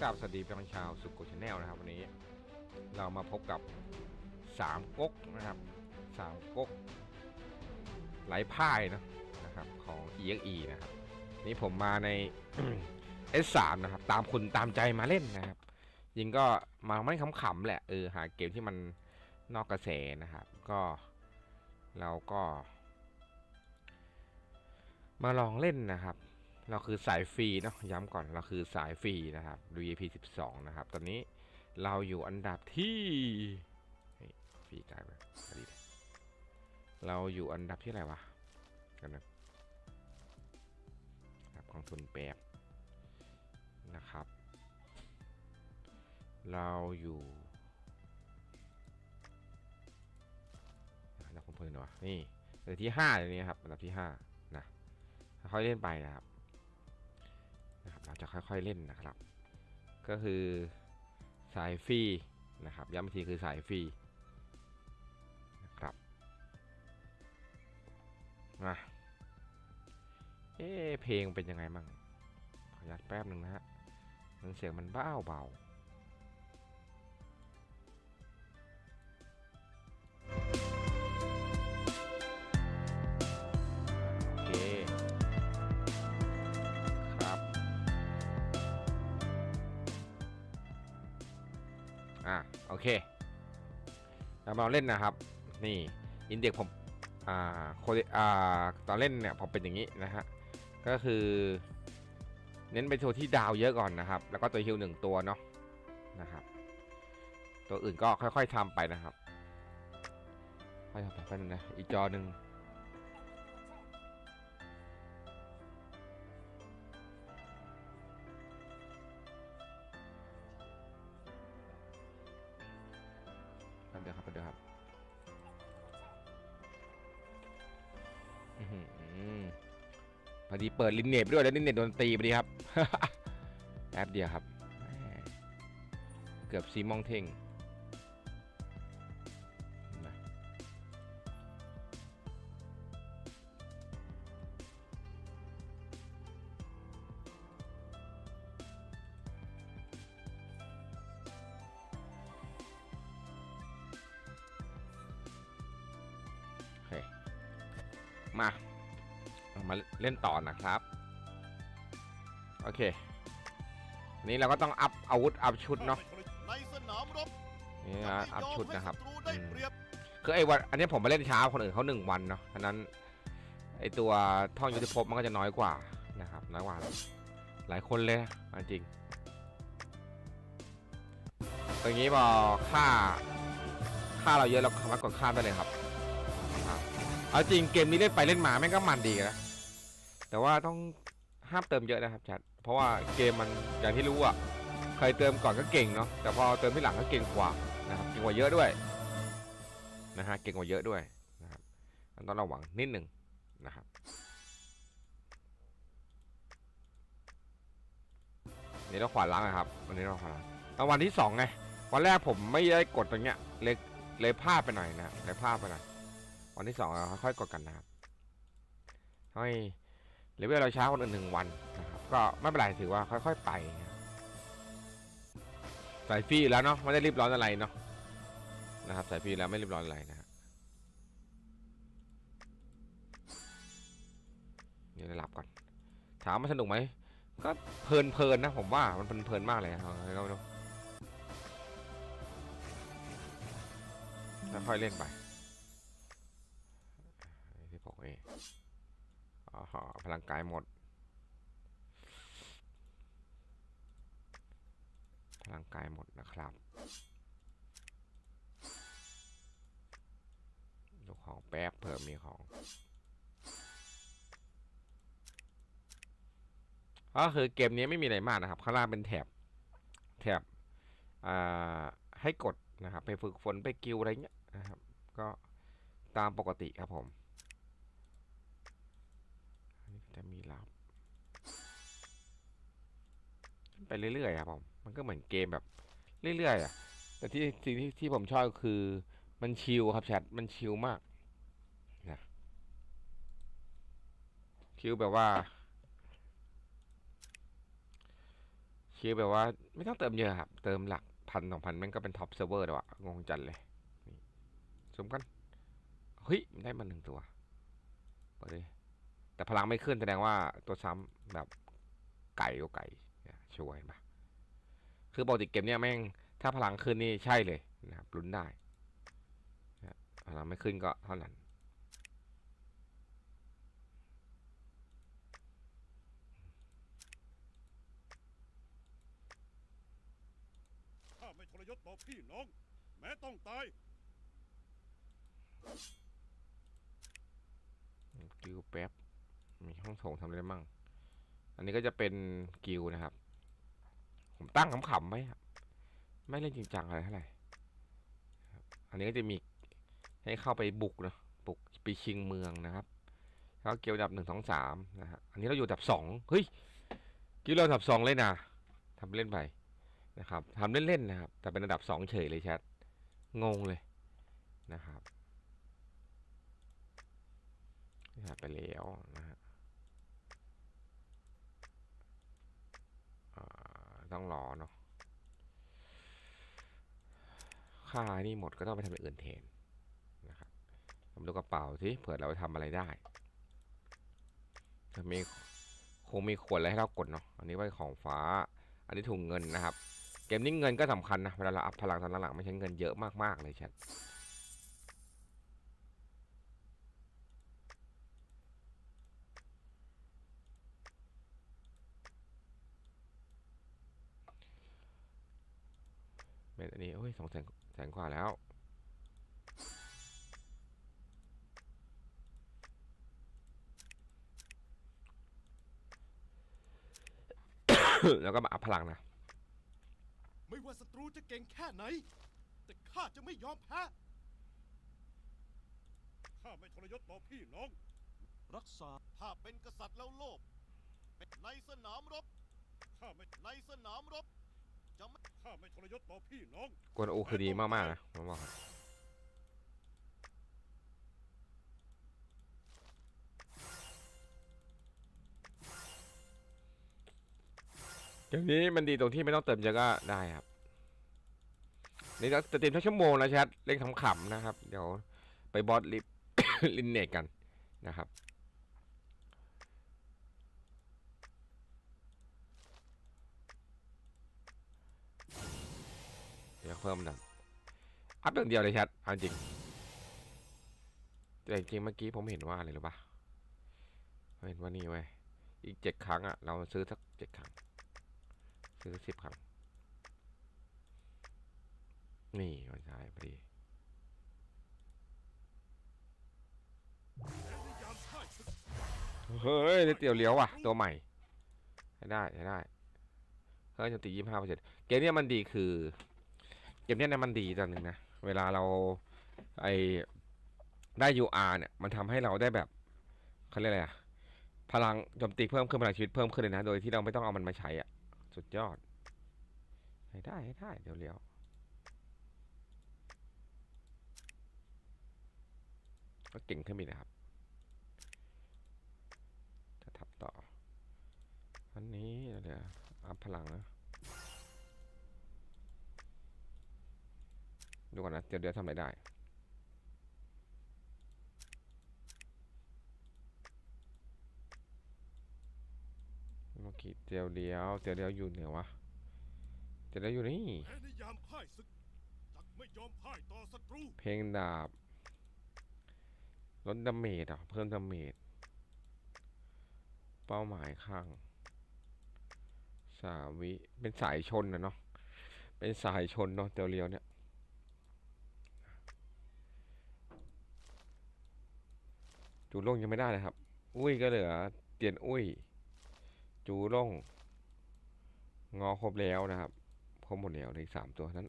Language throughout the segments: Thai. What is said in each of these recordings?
กราบสวัสดีพี่น้องชาวสุกุชาแนลนะครับ วันนี้ เรามาพบกับสามก๊กนะครับสามก๊กไหลพ่ายนะนะครับของ EXE นะครับ นี่ผมมาใน S3 นะครับ ตามคุณตามใจมาเล่นนะครับ ยิงก็มาไม่ขำๆแหละเออหาเกมที่มันนอกกระแสนะครับ ก็เราก็ มาลองเล่นนะครับ เราคือสายฟรีเนาะย้ำก่อนเราคือสายฟรีนะครับดู EP 12 นะครับ ตอนนี้เราอยู่อันดับที่ฟรีกลายไปดีเลยเราอยู่อันดับที่อะไรวะกันนะครับกองทุนแปบนะครับ เราอยู่อันดับคนเพลินวะนี่อันดับที่ห้าอย่างนี้ครับอันดับที่ห้านะค่อยเล่นไปนะครับ เราจะค่อยๆเล่นนะครับ ก็คือสายฟรีนะครับย้ำอีกทีคือสายฟรีนะครับมาเอ๊เพลงเป็นยังไงมั่งขออนุญาตแป๊บหนึ่งนะฮะมันเสียงมันเบาเบา เคเรามาเล่นนะครับ นี่อินเด็กผมอ่าโคดอ่าตอนเล่นเนี่ยผมเป็นอย่างนี้นะฮะก็คือ เน้นไปตัวที่ดาวเยอะก่อนนะครับ แล้วก็ตัวฮิลหนึ่งตัวเนาะนะครับ ตัวอื่นก็ค่อยๆทำไปนะครับค่อยทำไปแป๊บนึงนะอีกจอหนึ่ง อดีเปิดลินเน็ตไปด้วยแล้วลินเน็ตโดนตีพอดีครับแอปเดียวครับ เกือบซีมองเท่ง ล่นต่อนะครับ โอเค นี่เราก็ต้องอัพอาวุธอัพชุดเนาะในสนามรบนี่จะนะไม่อัพยอมชุดให้นะครับศัตรูได้อืมเปรียบคือไอ้วันอันนี้ผมมาเล่นช้าคนอื่นเขาหนึ่งวันเนาะฉะนั้นไอ้ตัวท่องยุทธภพมันก็จะน้อยกว่านะครับ น้อยกว่า หลายคนเลยนะเอาจริงตรงนี้พอค่าค่าเราเยอะเราสามารถกดข้ามได้เลยครับครับเอาจริงเกมนี้เล่นไปเล่นมาแม่งก็มันดีนะ แต่ว่าต้องห้ามเติมเยอะนะครับแชทเพราะว่าเกมมันอย่างที่รู้อะใครเติมก่อนก็เก่งเนาะแต่พอเติมที่หลังก็เก่งกว่านะครับเก่งกว่าเยอะด้วยนะฮะเก่งกว่าเยอะด้วยนะครับมันต้องระวังนิดหนึ่งนะครับนี่เราขวานล้างนะครับวันนี้เราขวานล้างแล้ววันที่สองไงวันแรกผมไม่ได้กดตรงเนี้ยเลยเลยพลาดไปหน่อยนะเลยพลาดไปหน่อยวันที่สองเราค่อยกดกันนะครับให้ เลเวลเราช้าคนอื่นหนึ่งวันนะครับก็ไม่เป็นไรถือว่าค่อยๆไปนะครับใส่ฟี่แล้วเนาะไม่ได้รีบร้อนอะไรเนาะนะครับใส่ฟรีแล้วไม่รีบร้อนอะไรนะฮะเดี๋ยวได้รับก่อนถามมันสนุกไหมก็เพลินเพลินนะผมว่ามันเพลินเพลินมากเลยครับก็ไม่รู้ค่อยเล่นไปที่พกเอ อ๋อพลังกายหมด พลังกายหมดนะครับ ดูของแป๊บเผื่อมีของก็คือเกมนี้ไม่มีอะไรมากนะครับ ข้างล่างเป็นแถบ แถบให้กดนะครับ ไปฝึกฝนไปกิวอะไรเงี้ยนะครับ ก็ตามปกติครับผม จะมีลับไปเรื่อยๆครับผมมันก็เหมือนเกมแบบเรื่อยๆอะ แต่ที่สิ่งที่ที่ผมชอบก็คือมันชิลครับแชทมันชิลมากนะชิลแบบว่าชิคือแบบว่า ไม่ต้องเติมเยอะครับ เติมหลักพันสองพันมันก็เป็นท็อปเซิร์ฟเวอร์แล้วอะงงจัดเลยนี่สมกันเฮ้ยได้มาหนึ่งตัวเปิดเลย แต่พลังไม่ขึ้นแสดงว่าตัวซ้ำแบบไก่ก็ไก่เนี่ยช่วยมาคือปกติเกมเนี้ยแม่งถ้าพลังขึ้นนี่ใช่เลยนะครับลุ้นได้นะพลังไม่ขึ้นก็เท่านั้นข้าไม่ทรยศต่อพี่น้อง แม้ต้องตายกิลแป๊บ มีห้องโถงทำอะไรมั่งอันนี้ก็จะเป็นกิลนะครับ ผมตั้งขำๆไว้ครับ ไม่เล่นจริงจังอะไรเท่าไหร่อันนี้ก็จะมีให้เข้าไปบุกนะบุกไปชิงเมืองนะครับแล้วเกียวดับหนึ่งสองสามนะฮะอันนี้เราอยู่ดับสองเฮ้ยกิลเราดับสองเลยนะทำเล่นไปนะครับทำเล่นๆนะครับ แต่เป็นอันดับสองเฉยเลยแชทงงเลยนะครับไปแล้วนะฮะอ่า ต้องรอเนาะค่านี่หมดก็ต้องไปทำอย่างอื่นแทนนะครับผมดูกระเป๋าสิเผื่อเราทำอะไรได้จะมีคงมีขวดอะไรให้เรากดเนาะอันนี้ไว้ของฟ้า อันนี้ถุงเงินนะครับ เกมนี้เงินก็สำคัญนะเวลาเราอัพพลังตอนหลังๆไม่ใช่เงินเยอะมากๆเลยแชท เม็ดอันนี้โอ้ยสองแสนแสนกว่าแล้วแล้วก็มาอัพพลังนะ ไม่ว่าศัตรูจะเก่งแค่ไหน แต่ข้าจะไม่ยอมแพ้ ข้าไม่ทรยศต่อพี่น้อง รักษา ถ้าเป็นกษัตริย์แล้วโลภเป็นในสนามรบ ข้าไม่ในสนามรบจะไม่ ข้าไม่ทรยศต่อพี่น้อง กวนอูคือดีมากๆนะผมบอกให้เกมนี้มันดีตรงที่ไม่ต้องเติมเยอะก็ได้ครับ นี่จะจะเต็มทั้งชั่วโมงนะแชทเล่นขำๆนะครับ เดี๋ยวไปบอสลิฟ ลินเนตกันนะครับ เดี๋ยวเพิ่มนะอัพอย่างเดียวเลยแชทเอาจริงแต่จริงเมื่อกี้ผมเห็นว่าอะไรหรือปะเห็นว่านี่เว้ยอีกเจ็ดครั้งอะเราซื้อสักเจ็ดครั้ง ซื้อสิบครั้ง นี่มันใช่พอดีเฮ้ยเดียวเลี้ยวว่ะ ตัวใหม่ใช้ได้ใช้ได้เฮ้ยจนตียี่ห้าเปอร์เซ็นต์เกมเนี้ยมันดีคือ เกมเนี้ยนะมันดีตอนหนึ่งนะ เวลาเราไอได้ UR เนี่ย มันทำให้เราได้แบบเขาเรียกอะไรอะพลังโจมตีเพิ่มขึ้นพลังชีวิตเพิ่มขึ้นเลยนะ โดยที่เราไม่ต้องเอามันมาใช้อะ สุดยอด ให้ได้ให้ได้เดี๋ยวเลี้ยวก็เก่งขึ้นไปนะครับ จะทับต่อ อันนี้เดี๋ยวอัพพลังนะ ดูก่อนนะเดี๋ยวเดี๋ยวทำอะไรได้เมื่อกี้เดียวเดียวเดียวเดียวอยู่เหนือวะเดียวเดียวอยู่นี่แม้ในยามพ่ายศึกจักไม่ยอมพ่ายต่อศัตรูเพลงดาบลดดาเมจอะเพิ่มดาเมจเป้าหมายข้างสาวิเป็นสายชนนะเนาะเป็นสายชนเนาะเตียวเรียวเนี่ย จูล่งยังไม่ได้เลยครับ อุ้ยก็เหลือเตียนอุ้ย จูล่ง งอครบแล้วนะครับครบหมดแล้วในสามตัวนั้น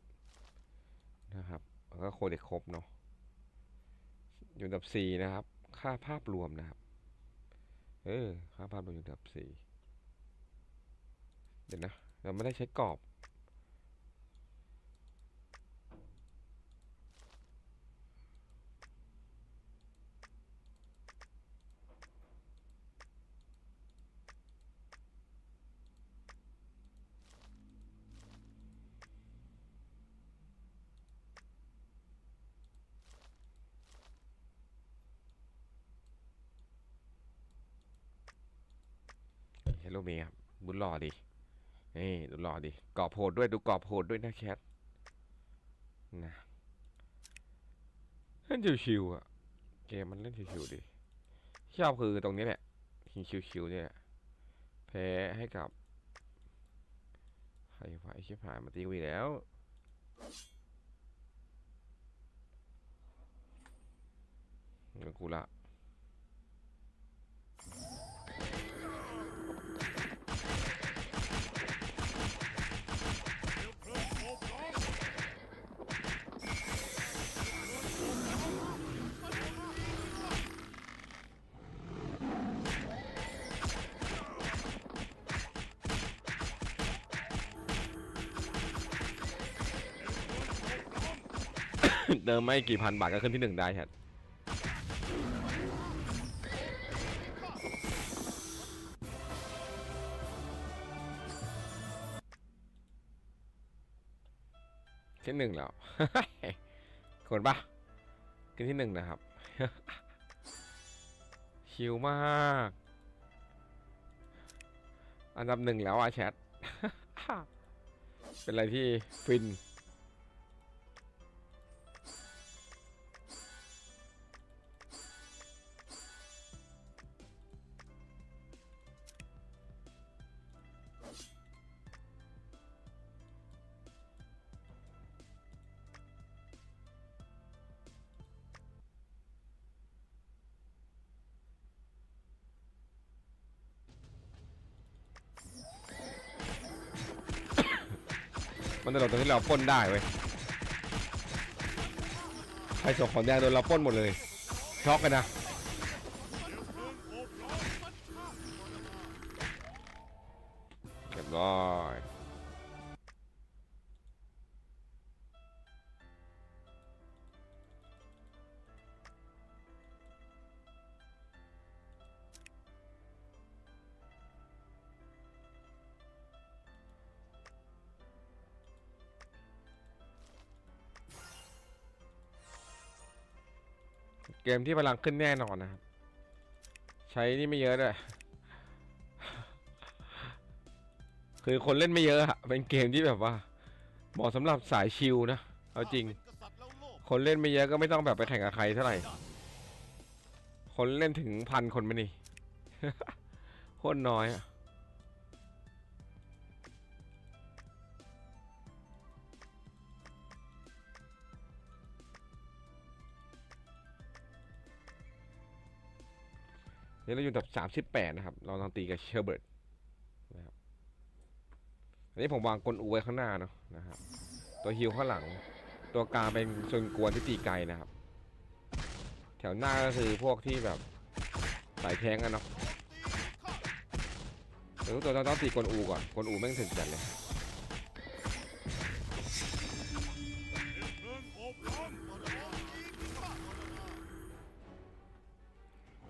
นะครับแล้วก็โคเด็กครบเนาะอยู่ดับสี่นะครับ ค่าภาพรวมนะครับเออค่าภาพรวมอยู่ดับสี่เดี๋ยวนะเราไม่ได้ใช้กรอบ ฮลโลเมครับบุญหล่อดิ นี่ดูหล่อดิกรอบโหดด้วยดูกรอบโหดด้วยนะแคทนะเล่นชิวๆอะเกมมันเล่นชิวๆดิชอบคือตรงนี้แหละยิงชิวๆเนี่ย แพ้ให้กับใครวะไอ้ชิบหายมาตีกูอีกแล้วกูละ เดิมไม่กี่พันบาทก็ขึ้นที่หนึ่งได้ครับที่หนึ่งแล้วคนปะขึ้นที่หนึ่งนะครับชิวมาก อันดับหนึ่งแล้วอะแชท เป็นอะไรที่ฟิน เราป้นได้เว้ยใครส่งของแดงโดนเราป้นหมดเลยช็อกกันนะเรียบร้อย เกมที่พลังขึ้นแน่นอนนะครับ ใช้นี่ไม่เยอะด้วยคือคนเล่นไม่เยอะอะเป็นเกมที่แบบว่าเหมาะสำหรับสายชิลนะเอาจริงข้ป็นกษัตริย์แล้วโลภคนเล่นไม่เยอะก็ไม่ต้องแบบไปแข่งกับใครเท่าไหร่ คนเล่นถึงพันคนไหมนี่ โคตรน้อยอะ นี่เราอยู่อันดับสามสิบแปดนะครับ เราลองตีกับเชอร์เบิร์ตนะครับ อันนี้ผมวางกลอูไว้ข้างหน้าเนาะนะครับ ตัวฮิวข้างหลัง ตัวกลางเป็นชนกวนที่ตีไกลนะครับ แถวหน้าก็คือพวกที่แบบสายแทงกันเนาะเดี๋ยวตัวเราต้องตีกลอูก่อน กลอูแม่งถึงจัดเลย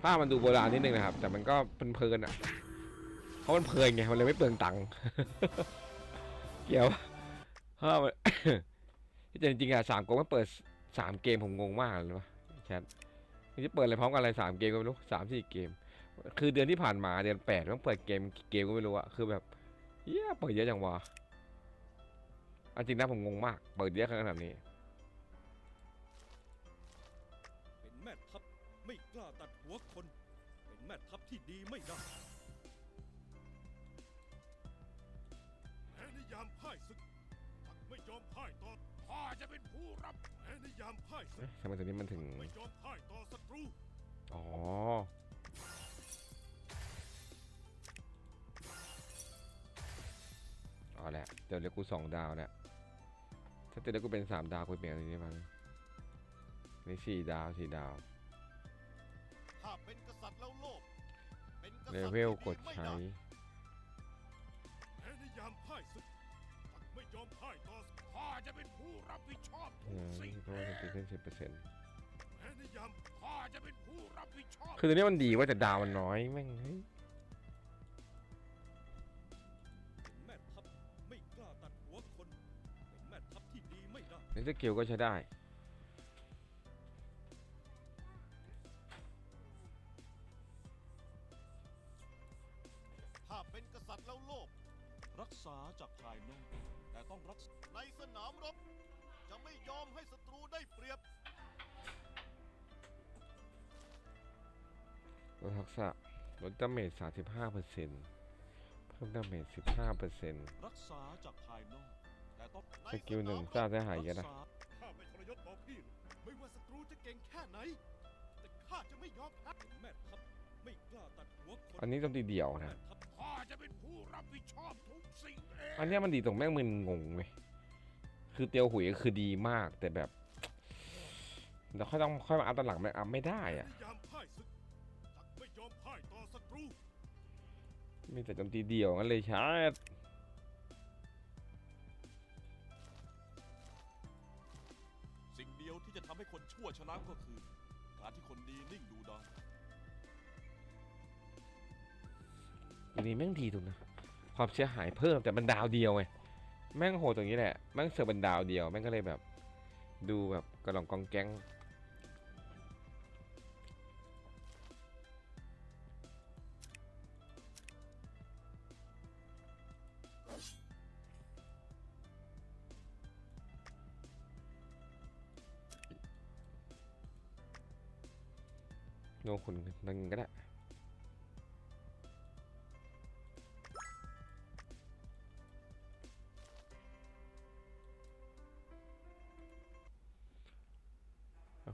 ภามันดูโบราณนิดนึงนะครับ แต่มันก็เพลินๆอะเพราะมันเพลินไงมันเลยไม่เปลืองตังค์เกี่ยวเพราะมันที่จริงๆอะสามโกงมันเปิดสามเกมผมงงมากเลยวะแชทมันจะเปิดอะไรพร้อมกันอะไรสามเกมก็ไม่รู้สามสี่เกม คือเดือนที่ผ่านมาเดือนแปดมันเปิดเกมเกมก็ไม่รู้อะคือแบบเหี้เปิดเยอะจังวะอันจริงนะผมงงมาก เปิดเยอะขนาดนี้ ไม่กล้าตัดหัวคน เป็นแม่ทัพที่ดีไม่ได้แม้ในยามพ่ายศึกหากไม่ยอมพ่ายต่อข้าจะเป็นผู้รับแม้ในยามพ่ายศึเอ๊ะกทำไมตัวนี้มันถึง ไม่ยอมพ่ายต่อศัตรูอ๋อ เอาแหละเดี๋ยวเรียกกูสองดาวเนี่ยถ้าจะเรียกกูเป็นสามดาวกูเปลี่ยนอะไรนี้มั้งนี่สี่ดาวสี่ดาว ถ้าเป็นกษัตริย์แล้วโลภเป็นกษัตริย์เลเวลที่กดไม่ใช้ ได้แม้ในยามพ่ายศึกหากไม่ยอมพ่ายต่อข้าจะเป็นผู้รับผิดชอบทุเอกอสิ่งเพราะว่าจะตีขึ้นสิบเปอร์เซ็นต์แม้ในยามข้าจะเป็นผู้รับผิดชอบคือตัวนี้มันดีเว่าแต่ดาวมันน้อยแม่งเฮ้ยเป็นแม่ทัพไม่กล้าตัดหัวคนเป็นแม่ทัพที่ดีไม่ได้ในสกิลก็ใช้ได้ ต้องรักษาในสนามรบ จะไม่ยอมให้ศัตรูได้เปรียบ ลดทักษะลดดาเมจ35เปอร์เซ็นต์เพิ่มดาเมจ15เปอร์เซ็นต์รักษาจากภายนอก แต่ต้องสกิลหนึ่งสร้างได้หายเยอะนะรักษาข้าไม่ทรยศต่อพี่หรอกไม่ว่าศัตรูจะเก่งแค่ไหน แต่ข้าจะไม่ยอมแพ้เป็นแม่ทัพไม่กล้าตัดหัวคนอันนี้ต้องตีเดี่ยวแม่นะทัพ ข้าจะเป็นผู้รับผิดชอบทุกสิ่งเอง อันเนี้ยมันดีตรงแม่งมึนงงไหมคือเตียวหุยก็คือดีมากแต่แบบเราค่อยต้องค่อยมาอัพตอนหลังไม่อัพไม่ได้อะยามพ่ายศึกจักไม่ยอมพ่ายต่อศัตรู มีแต่โจมตีเดี่ยวงั้นเลยชาร์จสิ่งเดียวที่จะทำให้คนชั่วชนะก็คือ การที่คนดีนิ่งดูดาย อันนี้แม่งดีตรงนะ ความเสียหายเพิ่มแต่มันดาวเดียวไง แม่งโหดตรงนี้แหละ แม่งเสือกเป็นดาวเดียว แม่งก็เลยแบบ ดูแบบกระหล่องกองแก๊งโนคุณนั่นก็ได้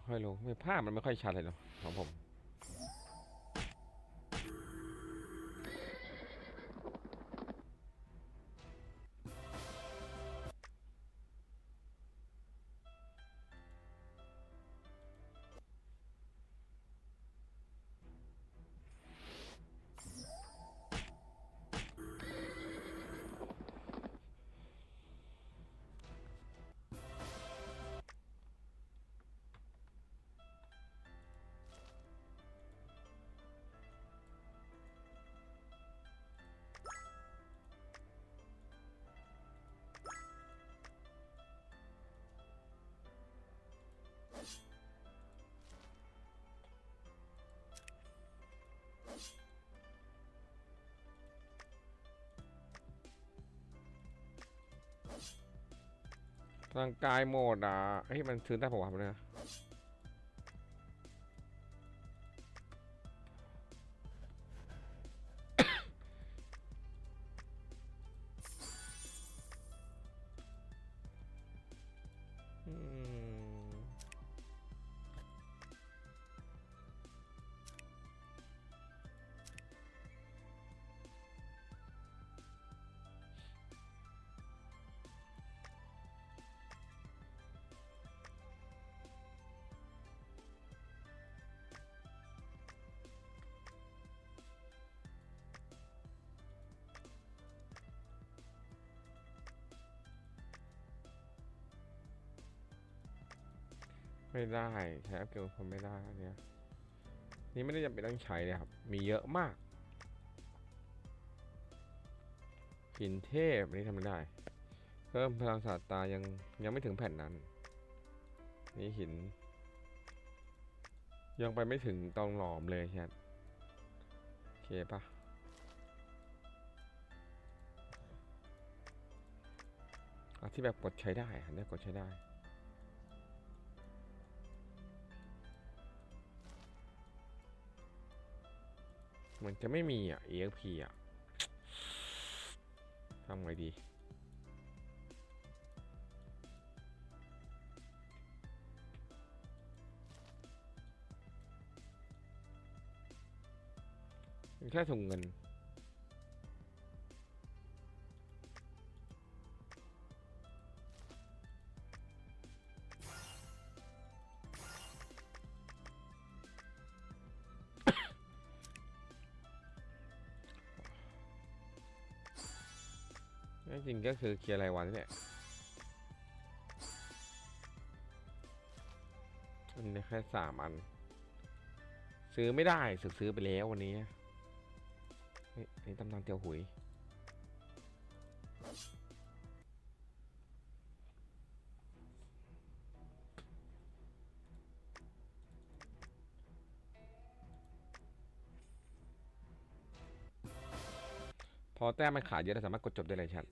ค่อยลงไม่ภาพมันไม่ค่อยชัดเลยเนาะของผม ร่างกายโหมดอะเฮ้ยมันซื้อได้ปะวะมันเนี่ย ไม่ได้ใช้อัพเกรดผมไม่ได้เนี่ยนี่ไม่ได้จำเป็นต้องใช้เลยครับ มีเยอะมากหินเทพนี้ทำไม่ได้ เพิ่มพลังศาสตายังยังไม่ถึงแผ่นนั้น นี่หิน ยังไปไม่ถึงตองหลอมเลยครับโอเคปะอะที่แบบกดใช้ได้อันนี้กดใช้ได้ มันจะไม่มีอะ EXP อะทำไงดีเป็นแค่ถุงเงิน จริงก็คือเคลียร์รายวันนี่ยมันแค่สามอัน ซื้อไม่ได้สึกซื้อไปแล้ววันนี้เฮ้ยอันนี่ตำนานเตียวหุย อแต้มมันขาดเยอะเราสามารถกดจบได้เลยชับ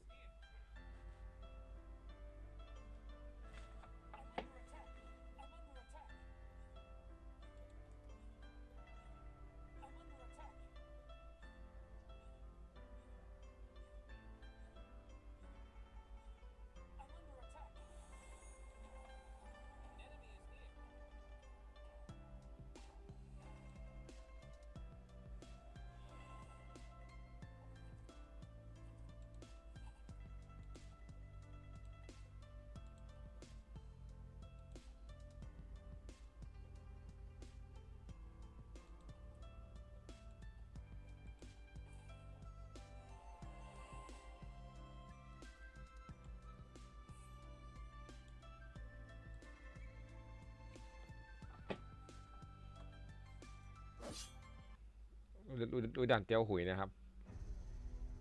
ดูดูด่านเตียวหุยนะครับ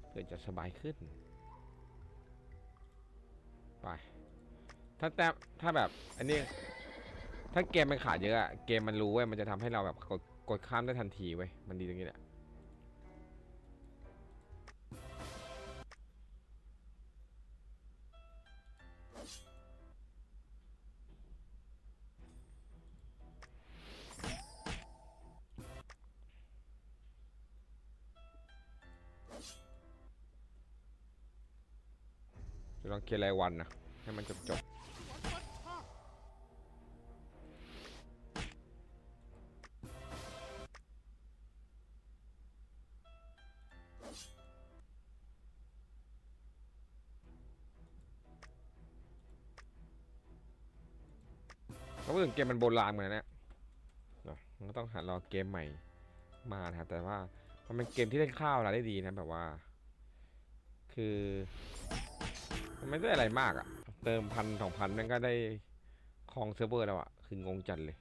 เพื่อจะสบายขึ้น ไป ถ้าแต่ถ้าแบบ อันนี้ ถ้าเกมมันขาดเยอะอะเกมมันรู้เว้ย มันจะทำให้เราแบบกดกดข้ามได้ทันทีเว้ย มันดีตรงนี้แหละ ลียร์รายวันนะให้มันจบจบเขาพูดถึงเกมมันโบราณเหมือนนะเนอะมันก็ต้องหารอเกมใหม่มานะครับแต่ว่ามันเป็นเกมที่เล่นข้าวเราได้ดีนะแบบว่า คือ ไม่ได้อะไรมากอะเติมพันสองพันนั่นก็ได้คลองเซิร์ฟเวอร์แล้วอะคืองงจัดเลย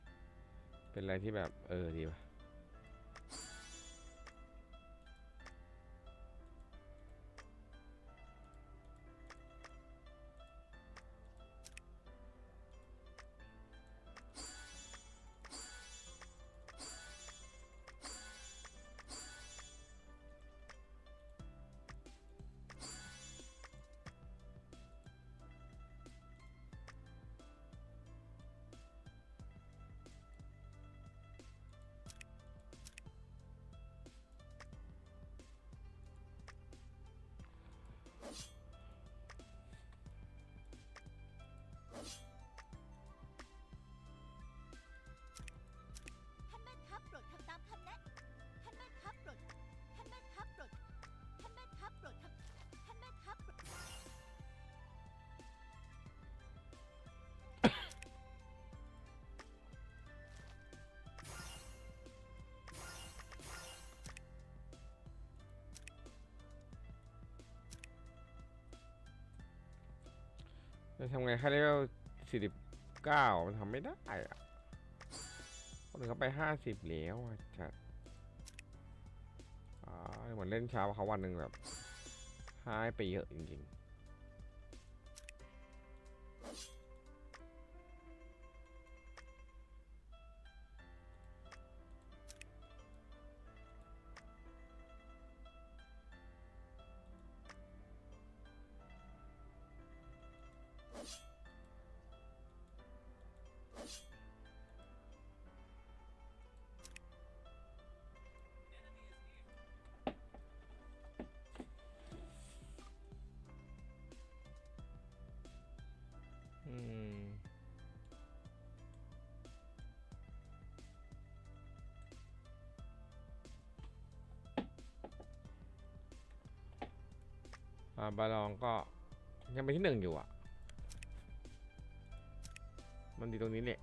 เป็นอะไรที่แบบเออดีว่ะ จะทำไงแค่เลเวลสี่สิบเก้ามันทำไม่ได้อะคนอื่นเขาไปห้าสิบแล้วอะจัดอ่าเหมือนเล่นเช้าเขาวันหนึ่งแบบหายไปเยอะจริงๆ บาลองก็ยังเป็นที่หนึ่งอยู่อะ มันดีตรงนี้แหละ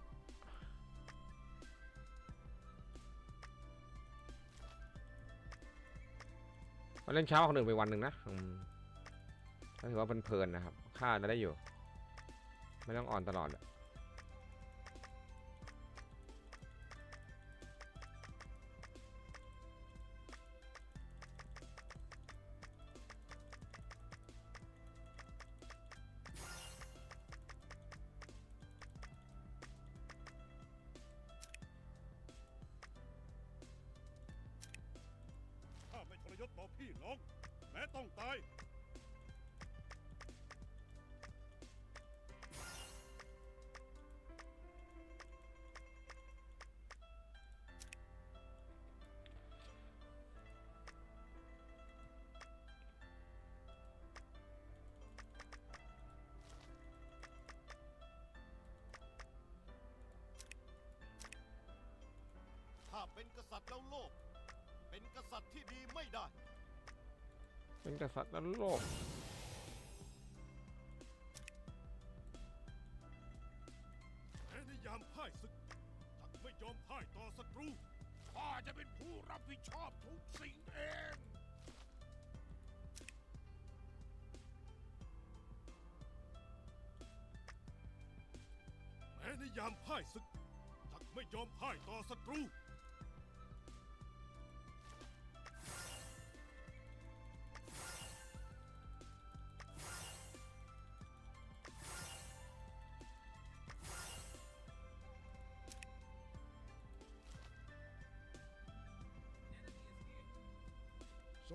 มาเล่นเช้ากว่าคนอื่นไปวันหนึ่งนะก็ถือว่าเพลินๆนะครับ ค่าจะได้อยู่ ไม่ต้องอ่อนตลอดอะ ยศต่อพี่น้องแม้ต้องตาย ถ้าเป็นกษัตริย์แล้วโลภ กษัตริย์ที่ดีไม่ได้ เป็นกษัตริย์นั้นโลกแม้ในยามพ่ายศึกจักไม่ยอมพ่ายต่อศัตรูข้าจะเป็นผู้รับผิดชอบทุกสิ่งเอง แม้ในยามพ่ายศึกจักไม่ยอมพ่ายต่อศัตรู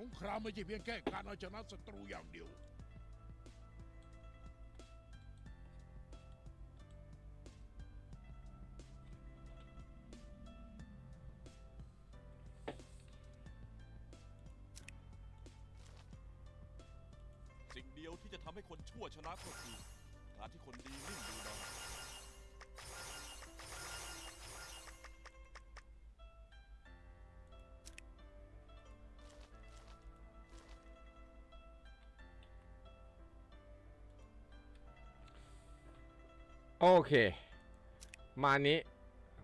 งครามไม่ใช่เพียงแค่การเอาชนะศัตรูอย่างเดียว สิ่งเดียวที่จะทำให้คนชั่วชนะก็คือการที่คนดีนิ่งดูดาย โอเค มานี้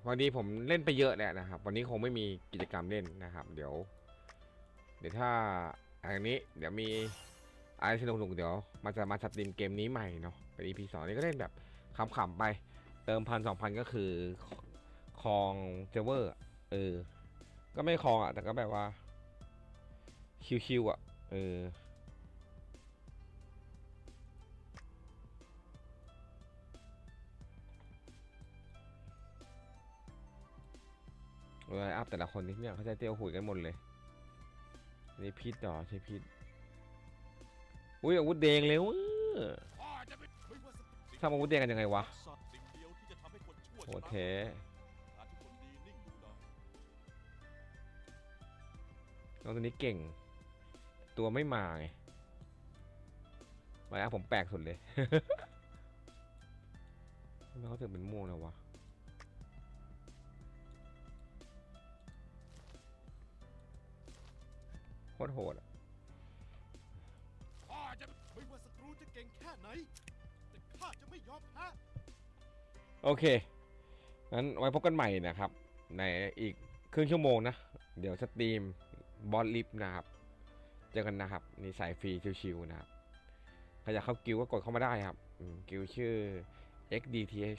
วันนี้ผมเล่นไปเยอะแล้วนะครับ วันนี้คงไม่มีกิจกรรมเล่นนะครับ เดี๋ยว เดี๋ยวถ้าอันนี้เดี๋ยวมีอะไรสนุกๆเดี๋ยวมาจะมาสตรีมเกมนี้ใหม่เนาะเป็น EP สองนี่ก็เล่นแบบขำๆไป เติมพันสองพันก็คือคลองเจเวอร์เออ ก็ไม่คลองอะ แต่ก็แบบว่า ชิวๆอะ เออ เวลาอัพแต่ละคนนี่เนี่ยเขาจะเตี้ยวหุยกันหมดเลยนี่พิษต่อใช่พิษอุ้ยอาวุธแดงเร็วะพ่อจะไม่ไม่ว่าศัตรูทำอาวุธแดงกันยังไงวะโหเทน้องตัวนี้เก่ง ตัวไม่มาไงมาแล้วผมแปลกสุดเลยทำไมเขาถึงเป็นม่วงแล้ววะ คตรโหดอะพ่อจะไม่ว่าศัตรูจะเก่งแค่ไหน แต่ข้าจะไม่ยอมแพ้โอเค งั้นไว้พบกันใหม่นะครับ ในอีกครึ่งชั่วโมงนะ เดี๋ยวสตรีมบอสลิฟนะครับ เจอกันนะครับ นี่สายฟรีชิวๆนะครับใครอยากเข้ากิวก็กดเข้ามาได้ครับอืมกิวชื่อ xdth